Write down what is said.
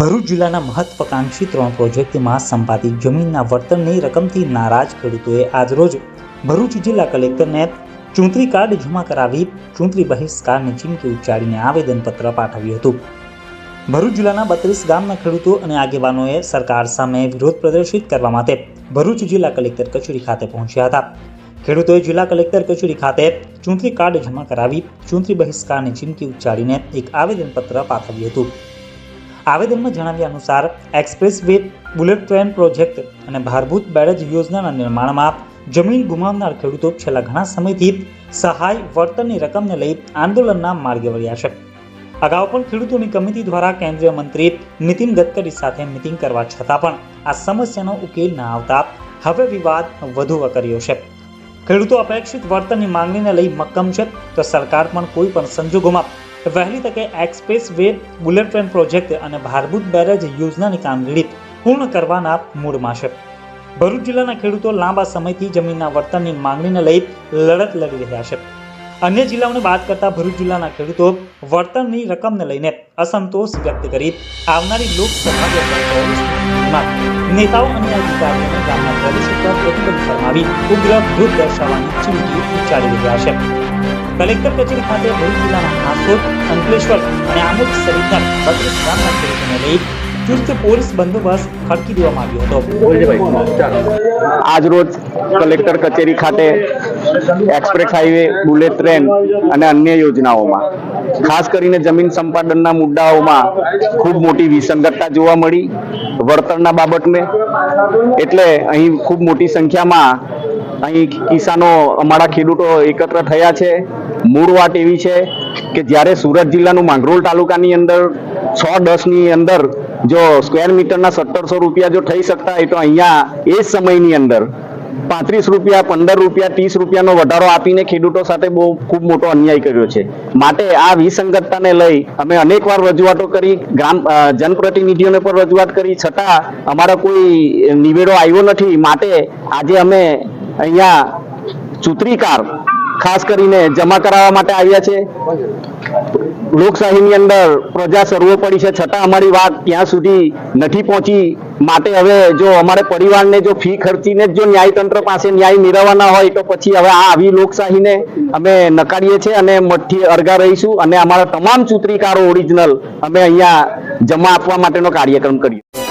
ભરૂચ જિલ્લાના મહત્વાકાંક્ષી ત્રણ પ્રોજેક્ટમાં સંપાદિત જમીનના વર્તનની રકમથી નારાજ ખેડૂતોએ આજરોજ ભરૂચ જિલ્લા કલેક્ટરને ચૂંટણી કાર્ડ જમા કરાવી ચૂંટણી બહિષ્કારની ચીમકી ઉચ્ચારીને આવેદનપત્ર પાઠવ્યું હતું. ભરૂચ જિલ્લાના બત્રીસ ગામના ખેડૂતો અને આગેવાનોએ સરકાર સામે વિરોધ પ્રદર્શિત કરવા માટે ભરૂચ જિલ્લા કલેક્ટર કચેરી ખાતે પહોંચ્યા હતા. ખેડૂતોએ જિલ્લા કલેક્ટર કચેરી ખાતે ચૂંટણી કાર્ડ જમા કરાવી ચૂંટણી બહિષ્કારની ચીમકી ઉચ્ચારીને એક આવેદનપત્ર પાઠવ્યું હતું. આવેદનમાં જણાવ્યા અનુસાર expressway bullet train project અને ભારભૂત બેરેજ યોજનાના નિર્માણમાં જમીન ગુમાવનાર ખેડૂતો છેલ્લા ઘણા સમયથી સહાય વળતરની રકમને લઈ આંદોલનના માર્ગે વળ્યા છે. અગાઉ પણ ખેડૂતોની કમિટી દ્વારા કેન્દ્રીય મંત્રી નીતિન ગડકરી સાથે મિટિંગ કરવા છતાં પણ આ સમસ્યાનો ઉકેલ ન આવતા હવે વિવાદ વધુ વકર્યો છે. ખેડૂતો અપેક્ષિત વળતરની માંગણીને લઈ મક્કમ છે તો સરકાર પણ કોઈ પણ સંજોગોમાં વહેલી તકે expressway bullet train project અને ભારભૂત બેરેજ યોજનાની કામગીરી પૂર્ણ કરવાના મૂળમાં છે. ભરૂચ જિલ્લાના ખેડૂતો લાંબા સમયથી જમીનના વળતરની માંગણીને લઈ લડત લડી રહ્યા છે. અન્ય જિલ્લાઓને બાદ કરતા ભરૂચ જિલ્લાના ખેડૂતો વળતરની રકમને લઈને અસંતોષ વ્યક્ત કરી આવનારી લોકસભા નેતાઓ અને અધિકારીઓને ગામના પ્રદેશો ઉપર પ્રતિબંધ ફરમાવી ઉગ્ર વિરોધ દર્શાવવાની ચીમકી ઉચ્ચારી રહ્યા છે. કલેક્ટર કચેરી ખાતે ભરૂચ જિલ્લાના હાંસોદ અંકલેશ્વર અને આમોદ સહિતના બત્રીસ ગામના ખેડૂતોને લઈ ચુસ્ત પોલીસ બંદોબસ્ત ખડકી દેવામાં આવ્યો હતો આજરોજ કલેક્ટર કચેરી ખાતે એક્સપ્રેસ હાઈવે બુલેટ ટ્રેન અને અન્ય યોજનાઓમાં ખાસ કરીને જમીન સંપાદનના મુદ્દાઓમાં ખૂબ મોટી વિસંગતતા જોવા મળી વળતરના બાબતને એટલે અહીં ખૂબ મોટી સંખ્યામાં અહીં કિસાનો અમારા ખેડૂતો એકત્ર થયા છે મૂળ વાત એવી છે કે જ્યારે સુરત જિલ્લાનું માંગરોળ તાલુકાની અંદર છ દસની અંદર જો સ્ક્વેર મીટરના સત્તરસો રૂપિયા જો થઈ શકતા હોય તો અહીંયા એ સમયની અંદર પાંત્રીસ રૂપિયા, પંદર રૂપિયા, ત્રીસ રૂપિયાનો વધારો આપીને ખેડૂતો સાથે બહુ ખૂબ મોટો અન્યાય કર્યો છે. માટે આ વિસંગતતાને લઈ અમે અનેકવાર રજૂઆતો કરી, ગ્રામ જનપ્રતિનિધિઓને પણ રજૂઆત કરી. છતાં અમારા કોઈ નિવેડો આવ્યો નથી. માટે આજે અમે અહીંયા ચૂંટણીકાર ખાસ કરીને જમા કરાવવા માટે આવ્યા છે. લોકશાહીની અંદર પ્રજા સર્વોપરી છે. છતાં અમારી વાત ત્યાં સુધી નથી પહોંચી. માટે હવે જો અમારે પરિવારને જો ફી ખર્ચીને જો ન્યાયતંત્ર પાસે ન્યાય મેળવવાના હોય તો પછી હવે આ આવી લોકશાહીને અમે નકારીએ છીએ અને મઠથી અરગા રહીશું અને અમારા તમામ ચૂંટણીકારો ઓરિજિનલ અમે અહીંયા જમા આપવા માટેનો કાર્યક્રમ કર્યો